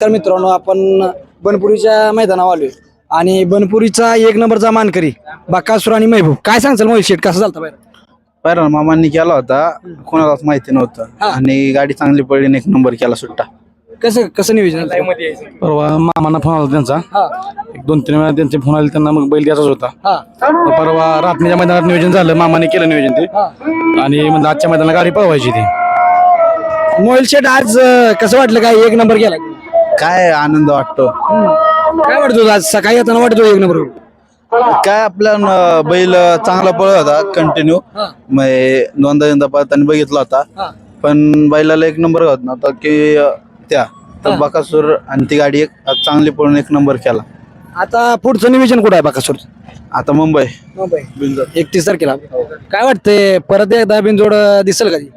तर मित्रांनो आपण बनपुरीच्या मैदानावर आलोय. आणि बनपुरीचा एक नंबरचा मानकरी बाकासूर आणि महबूब. काय सांगचाल मोहित? शेठ कसं चालतं बाहेर? पहिला मामांनी केला होता. कोणालाच माहिती नव्हतं. हा. आणि गाडी चांगली पडली आणि एक नंबर केला सुट्टा. कसं कसं नियोजन झालं? परवा मामांना फोन आला त्यांचा. हा. एक दोन तीन वेळा त्यांचे फोन आले त्यांना मग बैल द्यायचाच होता. हा. मग परवा रात्रीच्या मैदानात नियोजन झालं. मामाने केलं नियोजन ते. हा. आणि म्हणजे आजच्या मैदानाला गाडी पळवायची ती. मोहिल शेठ आज अं, कसं वाटलं काय? एक नंबर गेला. काय आनंद वाटतो? काय वाटतो आज सकाळी येताना वाटतो एक नंबर काय आपला न- बैल चांगला पळत होता कंटिन्यू हा. दोनदा दोनदा पळताना बघितला होता. पण बैलाला एक नंबर होत नव्हता की अं, त्या. तर बकासूर आणि ती गाडी एक चांगली पळून एक नंबर केला. आता पुढचं नियोजन कुठं आहे बाकासूर आता मुंबई. मुंबई. एकतीस तारखेला. काय वाटतंय परत एकदा बिनजोड अं, दिसेल का ती?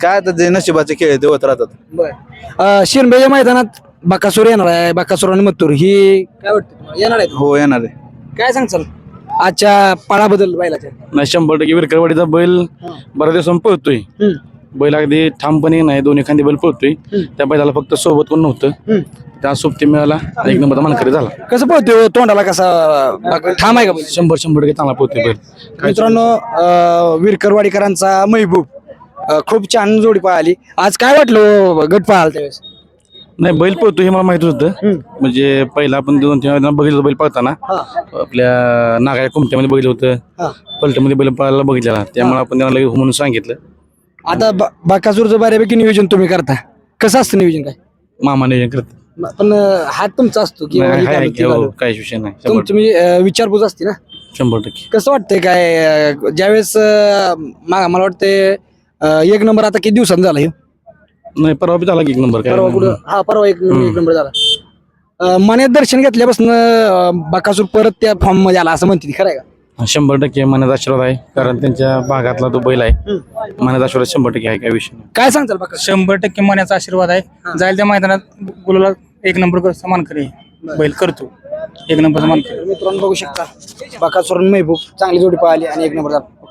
काय आता जे नशिबाचे खेळ आहे ते होत राहतात. शिरबेच्या मैदानात बाकासूर येणार आहे बाकासूर आणि मत्तूर ही काय वाटतं तुम्हाला? येणार आहे हो येणार आहे. काय सांगचाल? आजच्या पाळाबद्दल बैलाच्या. नाही शंभर टक्के विरकरवाडीचा बैल बऱ्याच दिवसांनी पळतोय. बैल अगदी ठामपणे नाही दोन्ही खांदी बैल पळतोय. त्या बैलाला फक्त सोबत कोण नव्हतं. त्या सोबती मिळाला एक नंबरचा मानकरी झाला. कसं पळतोय तोंडाला कसा बाक- ठाम आहे का बैल? शंभर शंभर टक्के चांगला पळतोय बैल. मित्रांनो अं, विरकरवाडीकरांचा महबूब अं, खूप छान जोडी पळाली. आज काय वाटलं हो, गट पळाला त्यावेळेस? नाही बैल पळतो हे मला माहीत होतं. म्हणजे पहिला आपण दोन तीन वेळा बघितलं बैल पळताना. हा. आपल्या नागाया कुमट्यामध्ये बघितलं होतं. हा. पलट्यामध्ये बैल पळायला बघितलेला. त्यामुळे आपण त्याला लगेच हो म्हणून सांगितलं. आता बा- बाकासूरचं बऱ्यापैकी नियोजन तुम्ही करता. कसं असतं नियोजन काय? मामा नियोजन करत पण अं, हात तुमचा असतो की नाही, हे आहे, घालू, आहे, ते हो, घालू. काहीच विषय नाही. तुम- तुम्ही अं, विचारपूस असते ना? शंभर टक्के. कसं वाटतंय काय अं, ज्यावेळेस अं, मा- मला वाटतंय अं, एक नंबर आता किती दिवसांनी झाला ह्यो? नाही परवा बी झाला की एक नंबर काय? परवा कुठं? हा परवा एक एक नंबर झाला. अं, मण्यात दर्शन घेतल्यापासून अं, बाकासूर परत त्या फॉर्ममध्ये आला असं म्हणते ती, खरं आहे का? शंभर टक्के मनाचा आशीर्वाद आहे कारण त्यांच्या भागातला तो बैल आहे. मनाचा आशीर्वाद शंभर टक्के आहे काय विषय नाही. काय सांगताल बाकासूर? शंभर टक्के मनाचा आशीर्वाद आहे. जाईल त्या मैदानात गुलाला एक नंबर कर समान करे बैल करतो. एक नंबर समान करे मित्रांनो बघू शकता. बाकासूर आणि महबूब चांगली जोडी पळाली आणि एक नंबर झाला.